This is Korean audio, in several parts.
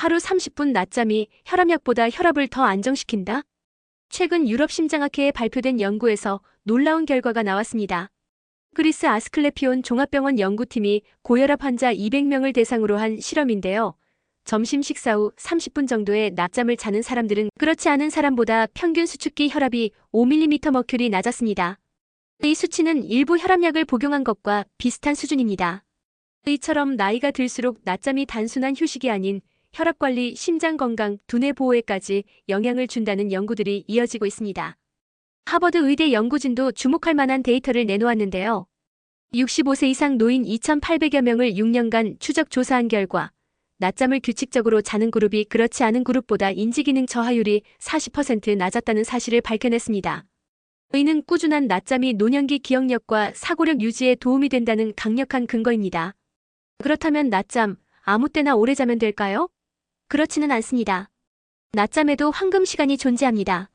하루 30분 낮잠이 혈압약보다 혈압을 더 안정시킨다? 최근 유럽 심장학회에 발표된 연구에서 놀라운 결과가 나왔습니다. 그리스 아스클레피온 종합병원 연구팀이 고혈압 환자 200명을 대상으로 한 실험인데요. 점심 식사 후 30분 정도의 낮잠을 자는 사람들은 그렇지 않은 사람보다 평균 수축기 혈압이 5mm 머큐리 낮았습니다. 이 수치는 일부 혈압약을 복용한 것과 비슷한 수준입니다. 이처럼 나이가 들수록 낮잠이 단순한 휴식이 아닌 혈압 관리, 심장 건강, 두뇌 보호에까지 영향을 준다는 연구들이 이어지고 있습니다. 하버드 의대 연구진도 주목할 만한 데이터를 내놓았는데요. 65세 이상 노인 2,800여 명을 6년간 추적 조사한 결과 낮잠을 규칙적으로 자는 그룹이 그렇지 않은 그룹보다 인지기능 저하율이 40% 낮았다는 사실을 밝혀냈습니다. 이는 꾸준한 낮잠이 노년기 기억력과 사고력 유지에 도움이 된다는 강력한 근거입니다. 그렇다면 낮잠 아무 때나 오래 자면 될까요? 그렇지는 않습니다. 낮잠에도 황금 시간이 존재합니다.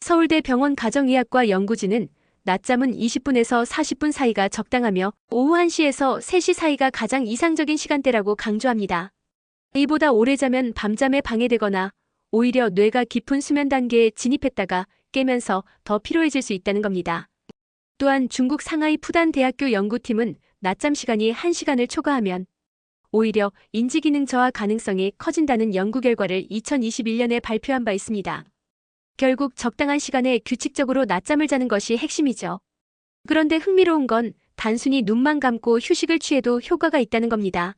서울대 병원 가정의학과 연구진은 낮잠은 20분에서 40분 사이가 적당하며 오후 1시에서 3시 사이가 가장 이상적인 시간대라고 강조합니다. 이보다 오래 자면 밤잠에 방해되거나 오히려 뇌가 깊은 수면 단계에 진입했다가 깨면서 더 피로해질 수 있다는 겁니다. 또한 중국 상하이 푸단 대학교 연구팀은 낮잠 시간이 1시간을 초과하면 오히려 인지기능 저하 가능성이 커진다는 연구 결과를 2021년에 발표한 바 있습니다. 결국 적당한 시간에 규칙적으로 낮잠을 자는 것이 핵심이죠. 그런데 흥미로운 건 단순히 눈만 감고 휴식을 취해도 효과가 있다는 겁니다.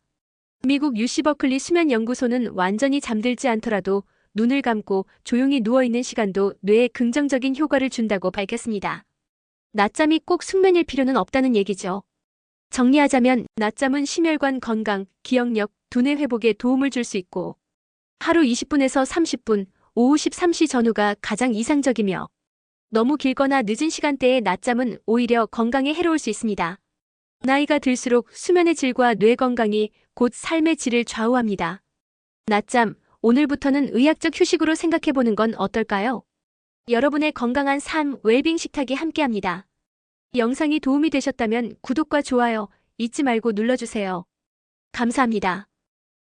미국 유시 버클리 수면 연구소는 완전히 잠들지 않더라도 눈을 감고 조용히 누워있는 시간도 뇌에 긍정적인 효과를 준다고 밝혔습니다. 낮잠이 꼭 숙면일 필요는 없다는 얘기죠. 정리하자면 낮잠은 심혈관 건강, 기억력, 두뇌 회복에 도움을 줄 수 있고 하루 20분에서 30분, 오후 13시 전후가 가장 이상적이며 너무 길거나 늦은 시간대의 낮잠은 오히려 건강에 해로울 수 있습니다. 나이가 들수록 수면의 질과 뇌 건강이 곧 삶의 질을 좌우합니다. 낮잠, 오늘부터는 의학적 휴식으로 생각해보는 건 어떨까요? 여러분의 건강한 삶, 웰빙 식탁이 함께합니다. 영상이 도움이 되셨다면 구독과 좋아요 잊지 말고 눌러주세요. 감사합니다.